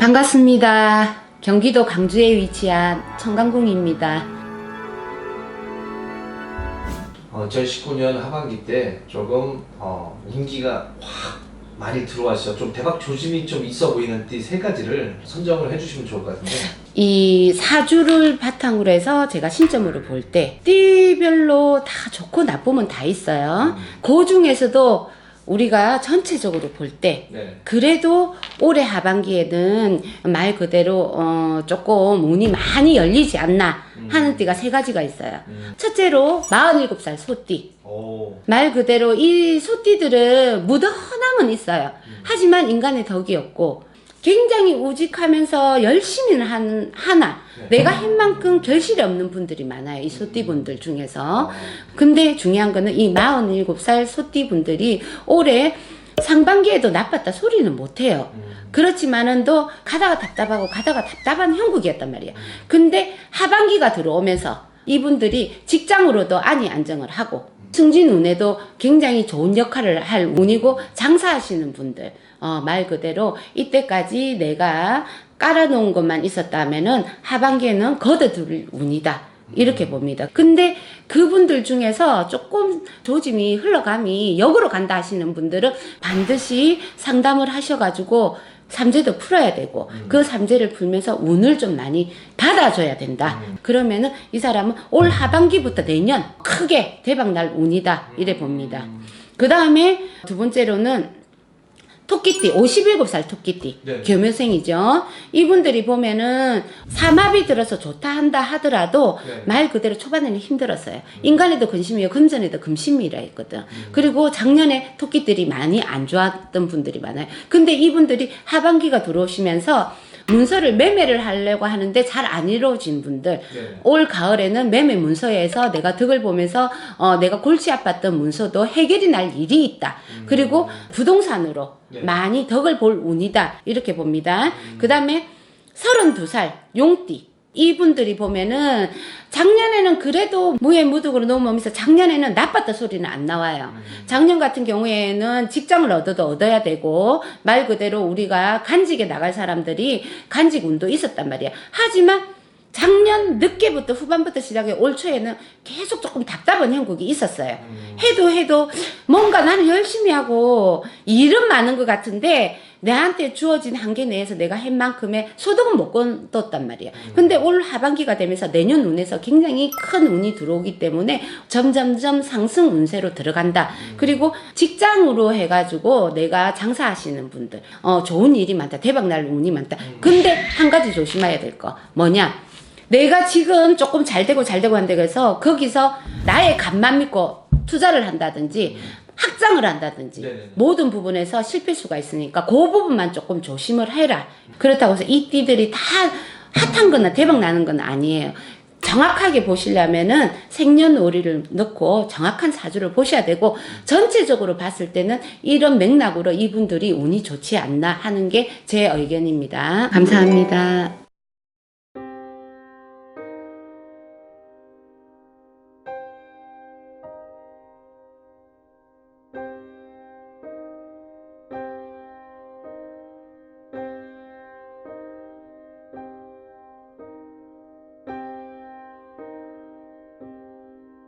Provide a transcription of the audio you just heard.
반갑습니다. 경기도 강주에 위치한 청강궁입니다. 어, 2019년 하반기 때 조금 어, 운기가 확 많이 들어와서 좀 대박 조짐이 좀 있어 보이는 띠 세 가지를 선정을 해주시면 좋을 것 같은데 이 사주를 바탕으로 해서 제가 신점으로 볼 때 띠별로 다 좋고 나쁨은 다 있어요. 그 중에서도 우리가 전체적으로 볼때 네. 그래도 올해 하반기에는 말 그대로 어, 조금 운이 많이 열리지 않나 하는 띠가 세 가지가 있어요. 음. 첫째로 47살 소띠. 오. 말 그대로 이 소띠들은 무던함은 있어요. 하지만 인간의 덕이 없고 굉장히 우직하면서 열심히는 한, 하나 네. 내가 한 만큼 결실이 없는 분들이 많아요. 이 소띠분들 중에서. 어, 근데 중요한 거는 이 47살 소띠분들이 올해 상반기에도 나빴다 소리는 못해요. 음. 그렇지만은 또 가다가 답답하고 가다가 답답한 형국이었단 말이야. 근데 하반기가 들어오면서 이분들이 직장으로도 안이 안정을 하고 승진 운에도 굉장히 좋은 역할을 할 운이고 장사하시는 분들 어, 말 그대로 이때까지 내가 깔아놓은 것만 있었다면은 하반기에는 걷어들일 운이다. 이렇게 봅니다. 근데 그분들 중에서 조금 조짐이 흘러감이 역으로 간다 하시는 분들은 반드시 상담을 하셔가지고 삼재도 풀어야 되고 그 삼재를 풀면서 운을 좀 많이 받아줘야 된다. 그러면은 이 사람은 올 하반기부터 내년 크게 대박 날 운이다. 이래 봅니다. 그 다음에 두 번째로는 토끼띠, 57살 토끼띠, 네. 교묘생이죠. 이분들이 보면은 삼합이 들어서 좋다 한다 하더라도 네. 말 그대로 초반에는 힘들었어요. 인간에도 근심이요, 금전에도 금심이라 했거든. 그리고 작년에 토끼들이 많이 안 좋았던 분들이 많아요. 근데 이분들이 하반기가 들어오시면서 문서를 매매를 하려고 하는데 잘 안 이루어진 분들, 네. 올 가을에는 매매 문서에서 내가 덕을 보면서 어, 내가 골치 아팠던 문서도 해결이 날 일이 있다. 그리고 부동산으로 네. 많이 덕을 볼 운이다. 이렇게 봅니다. 그 다음에 32살 용띠. 이분들이 보면은 작년에는 그래도 무해무득으로 넘어오면서 작년에는 나빴다 소리는 안 나와요. 작년 같은 경우에는 직장을 얻어도 얻어야 되고 말 그대로 우리가 간직에 나갈 사람들이 간직 운도 있었단 말이야. 하지만 작년 늦게부터 후반부터 시작해 올 초에는 계속 조금 답답한 형국이 있었어요. 해도 해도 뭔가 나는 열심히 하고 일은 많은 것 같은데 내한테 주어진 한계 내에서 내가 한 만큼의 소득은 못 거뒀단 말이야. 근데 올 하반기가 되면서 내년 운에서 굉장히 큰 운이 들어오기 때문에 점점점 상승 운세로 들어간다. 그리고 직장으로 해가지고 내가 장사하시는 분들, 어, 좋은 일이 많다. 대박 날 운이 많다. 근데 한 가지 조심해야 될 거. 뭐냐? 내가 지금 조금 잘 되고 잘 되고 한다고 해서 거기서 나의 간만 믿고 투자를 한다든지 확장을 한다든지 네네네. 모든 부분에서 실패 수가 있으니까 그 부분만 조금 조심을 해라. 그렇다고 해서 이 띠들이 다 핫한 거나 대박 나는 건 아니에요. 정확하게 보시려면은 생년월일을 넣고 정확한 사주를 보셔야 되고 전체적으로 봤을 때는 이런 맥락으로 이분들이 운이 좋지 않나 하는 게 제 의견입니다. 감사합니다.